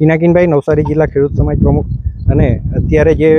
પિનાકીનભાઈ નવસારી જિલ્લા ખેડૂત સમાજ પ્રમુખ અને અત્યારે જે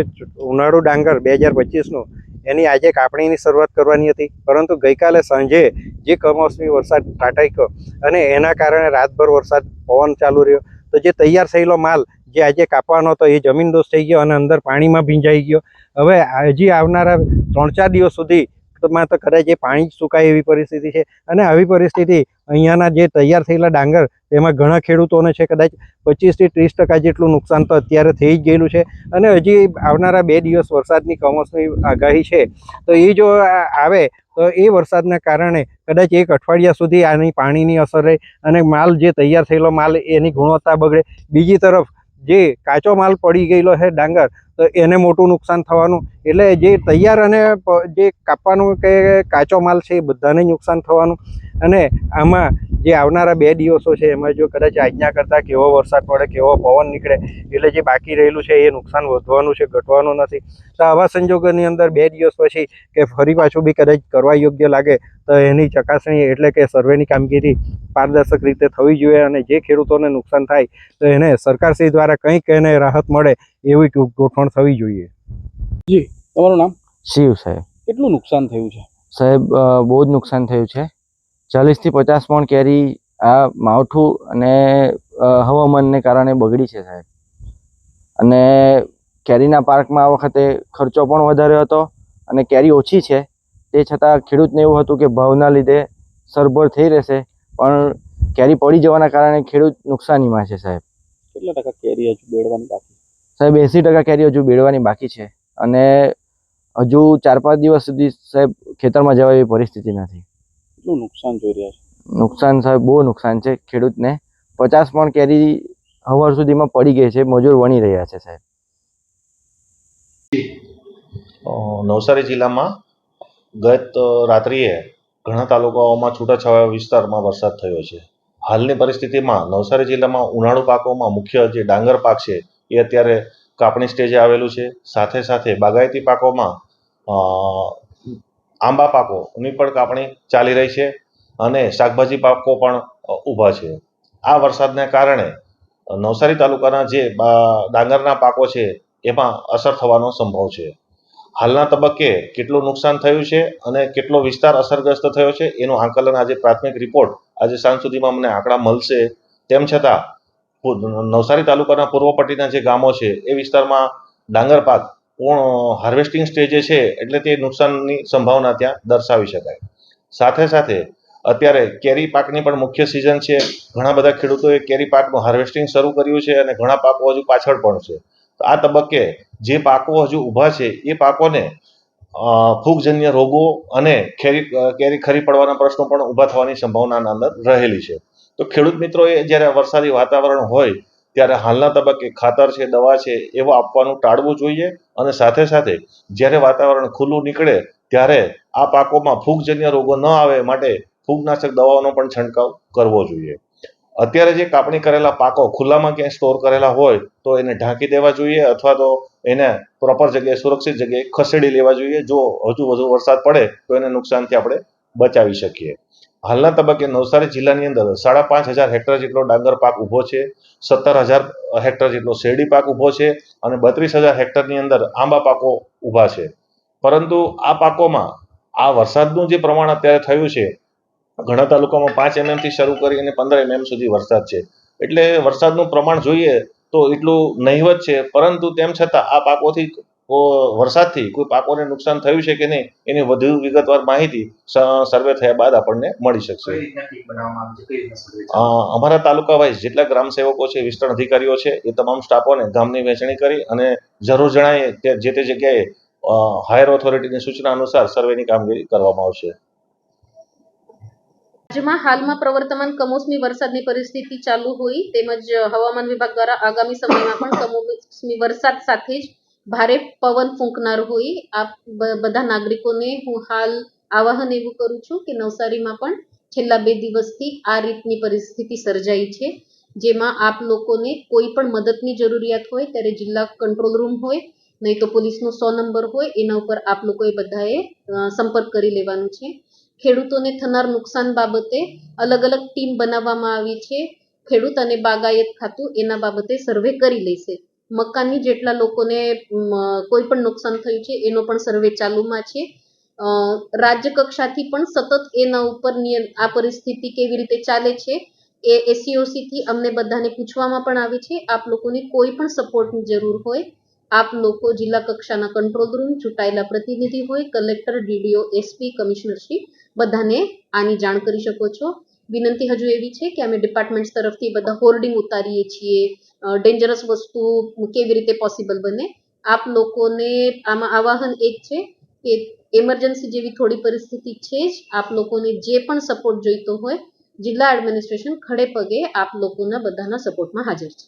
ઉનાળુ ડાંગર બે હજાર પચીસનું, એની આજે કાપણીની શરૂઆત કરવાની હતી. પરંતુ ગઈકાલે સાંજે જે કમોસમી વરસાદ ત્રાટક્યો અને એના કારણે રાતભર વરસાદ પવન ચાલુ રહ્યો, તો જે તૈયાર થયેલો માલ જે આજે કાપવાનો હતો એ જમીનદોસ્ત થઈ ગયો અને અંદર પાણીમાં ભીંજાઈ ગયો. હવે હજી આવનારા ત્રણ ચાર દિવસ સુધી માં તો કદાચ એ પાણી સુકાય એવી પરિસ્થિતિ છે. અને આવી પરિસ્થિતિ અહીંયાના જે તૈયાર થયેલા ડાંગર, તેમાં ઘણા ખેડૂતોને છે કદાચ પચીસથી ત્રીસ ટકા જેટલું નુકસાન તો અત્યારે થઈ જ ગયેલું છે. અને હજી આવનારા બે દિવસ વરસાદની કમોસમી આગાહી છે. તો એ જો આવે, તો એ વરસાદના કારણે કદાચ એક અઠવાડિયા સુધી આની પાણીની અસર રહે અને માલ જે તૈયાર થયેલો માલ એની ગુણવત્તા બગડે. બીજી તરફ જે કાચો માલ પડી ગયેલો છે ડાંગર તો એને મોટું નુકસાન થવાનું. એટલે જે તૈયાર અને જે કાપવાનું કે કાચો માલ છે એ બધાને નુકસાન થવાનું. અને આમાં જે આવનારા બે દિવસો છે, એમાં જો કદાચ આજના કરતાં કેવો વરસાદ પડે, કેવો પવન નીકળે, એટલે જે બાકી રહેલું છે એ નુકસાન વધવાનું છે, ઘટવાનું નથી. તો આવા સંજોગોની અંદર બે દિવસ પછી કે ફરી પાછું બી કદાચ કરવા યોગ્ય લાગે, તો એની ચકાસણી એટલે કે સર્વેની કામગીરી પારદર્શક રીતે થવી જોઈએ અને જે ખેડૂતોને નુકસાન થાય, તો એને સરકારશ્રી દ્વારા કંઈક એને રાહત મળે એવી ગોઠવણ થવી જોઈએ. જી તમારું નામ? શિવ સાહેબ. કેટલું નુકસાન થયું છે? સાહેબ બહુ જ નુકસાન થયું છે. ચાલીસથી પચાસ મણ કેરી આ માવઠું અને હવામાનને કારણે બગડી છે સાહેબ. અને કેરીના પાર્કમાં આ વખતે ખર્ચો પણ વધારે હતો અને કેરી ઓછી છે. તે છતાં ખેડૂતને એવું હતું કે ભાવના લીધે સરભર થઈ રહેશે પણ કેરી પડી જવાના કારણે ખેડૂત નુકસાનીમાં છે સાહેબ. કેટલા ટકા કેરી હજુ બેડવાની બાકી સાહેબ એંસી ટકા કેરી હજુ બેડવાની બાકી છે. અને હજુ ચાર પાંચ દિવસ સુધી સાહેબ ખેતરમાં જવા એવી પરિસ્થિતિ નથી. કેટલું નુકસાન જોઈ રહ્યા છે? નુકસાન સાહેબ બહુ નુકસાન છે ખેડૂતને. પચાસ મણ કેરી હવાર સુધીમાં પડી ગઈ છે મજૂર વણી રહ્યા છે સાહેબ. નવસારી જિલ્લામાં ગત રાત્રિએ ઘણા તાલુકાઓમાં છૂટાછવાયા વિસ્તારમાં વરસાદ થયો છે. હાલની પરિસ્થિતિમાં નવસારી જિલ્લામાં ઉનાળુ પાકોમાં મુખ્ય જે ડાંગર પાક છે એ અત્યારે કાપણી સ્ટેજે આવેલું છે. સાથે સાથે બાગાયતી પાકોમાં આંબા પાકોની પણ કાપણી ચાલી રહી છે અને શાકભાજી પાકો પણ ઊભા છે. આ વરસાદને કારણે નવસારી તાલુકાના જે ડાંગરના પાકો છે, એમાં અસર થવાનો સંભવ છે. હાલના તબક્કે કેટલું નુકસાન થયું છે અને કેટલો વિસ્તાર અસરગ્રસ્ત થયો છે, એનું આંકલન આજે પ્રાથમિક રિપોર્ટ આજે સાંજ સુધીમાં મને આંકડા મળશે. તેમ છતાં નવસારી તાલુકાના પૂર્વ પટ્ટીના જે ગામો છે, એ વિસ્તારમાં ડાંગર પાક હાર્વેસ્ટિંગ સ્ટેજે છે, એટલે તે નુકસાનની સંભાવના ત્યાં દર્શાવી શકાય. સાથે સાથે, અત્યારે કેરી પાકની પણ મુખ્ય સિઝન છે. ઘણા બધા ખેડૂતોએ કેરી પાકનું હાર્વેસ્ટિંગ શરૂ કર્યું છે અને ઘણા પાકો હજુ પાછળ પણ છે. તો આ તબક્કે જે પાકો હજુ ઊભા છે, એ પાકોને ફૂગજન્ય રોગો અને ખેરી કેરી ખરી પડવાના પ્રશ્નો પણ ઊભા થવાની સંભાવનાના અંદર રહેલી છે. તો ખેડૂત મિત્રોએ જ્યારે વરસાદી વાતાવરણ હોય, ત્યારે હાલના તબક્કે ખાતર છે, દવા છે, એવો આપવાનું ટાળવું જોઈએ અને સાથે સાથે જ્યારે વાતાવરણ ખુલ્લું નીકળે, ત્યારે આ પાકોમાં ફૂગજન્ય રોગો ન આવે માટે ફૂગનાશક દવાઓનો પણ છંટકાવ કરવો જોઈએ. અત્યારે જે કાપણી કરેલા પાકો ખુલ્લામાં ક્યાંય સ્ટોર કરેલા હોય, તો એને ઢાંકી દેવા જોઈએ અથવા તો એને પ્રોપર જગ્યાએ, સુરક્ષિત જગ્યાએ ખસેડી લેવા જોઈએ. જો હજુ વધુ વરસાદ પડે, તો એને નુકસાનથી આપણે બચાવી શકીએ. હાલના તબક્કે નવસારી જિલ્લાની અંદર સાડા પાંચ હજાર હેક્ટર જેટલો ડાંગર પાક ઊભો છે, સત્તર હજાર હેક્ટર જેટલો શેરડી પાક ઊભો છે અને બત્રીસ હજાર હેક્ટરની અંદર આંબા પાકો ઊભા છે. પરંતુ આ પાકોમાં આ વરસાદનું જે પ્રમાણ અત્યારે થયું છે, ઘણા તાલુકામાં પાંચ એમએમથી શરૂ શરૂ કરીને પંદર એમએમ સુધી વરસાદ છે. એટલે વરસાદનું પ્રમાણ જોઈએ તો એટલું નહિવત છે, પરંતુ તેમ છતાં આ પાકોથી વરસાદથી કોઈ પાકોને નુકસાન થયું છે કે નહીં એની વધુ વિગતવાર માહિતી સર્વે થયા બાદ આપણને મળી શકશે. અ, અમારા તાલુકા વાઇઝ જેટલા ગ્રામ સેવકો છે વિસ્તરણ અધિકારીઓ છે એ તમામ સ્ટાફોને ગામની વહેંચણી કરી અને જરૂર જણાય તે જે તે જગ્યાએ હાયર ઓથોરિટીની સૂચના અનુસાર સર્વેની કામગીરી કરવામાં આવશે. રાજ્યમાં હાલમાં પ્રવર્તમાન કમોસમી વરસાદની પરિસ્થિતિ ચાલુ હોય તેમજ હવામાન વિભાગ દ્વારા આગામી સમયમાં પણ કમોસમી વરસાદ સાથે જ ભારે પવન ફૂંકનાર હોય, આ બધા નાગરિકોને હું હાલ આવાહન એવું કરું છું કે નવસારીમાં પણ છેલ્લા બે દિવસથી આ રીતની પરિસ્થિતિ સર્જાઈ છે, જેમાં આપ લોકોને કોઈ પણ મદદની જરૂરિયાત હોય, ત્યારે જિલ્લા કંટ્રોલ રૂમ હોય, નહીં તો પોલીસનો સો નંબર હોય, એના ઉપર આપ લોકોએ બધાએ સંપર્ક કરી લેવાનું છે. ખેડૂતોને થનાર નુકસાન બાબતે અલગ અલગ ટીમ બનાવવામાં આવી છે, ખેડૂત અને બાગાયત ખાતું એના બાબતે સર્વે કરી લેશે. મકાનની જેટલા લોકોને કોઈ પણ નુકસાન થયું છે, એનો પણ સર્વે ચાલુમાં છે. રાજ્ય કક્ષાથી પણ સતત એના ઉપર આ પરિસ્થિતિ કેવી રીતે ચાલે છે, એ એસસીઓસીથી અમને બધાને પૂછવામાં પણ આવે છે. આપ લોકોને કોઈ પણ સપોર્ટની જરૂર હોય, આપ લોકો જિલ્લા કક્ષાના કંટ્રોલ રૂમ ચૂંટાયેલા પ્રતિનિધિ હોય, કલેક્ટર ડીડીઓ એસપી કમિશનરશ્રી બધાને આની જાણ કરી શકો છો. વિનંતી હજુ એવી છે કે અમે ડિપાર્ટમેન્ટ તરફથી બધા હોર્ડિંગ ઉતારીએ છીએ. ડેન્જરસ વસ્તુ કેવી રીતે પોસિબલ બને? આપ લોકોને આમાં આવાહન એક છે કે એમરજન્સી જેવી થોડી પરિસ્થિતિ છે જ. આપ લોકોને જે પણ સપોર્ટ જોઈતો હોય, જિલ્લા એડમિનિસ્ટ્રેશન ખડે પગે આપ લોકોના બધાના સપોર્ટમાં હાજર છે.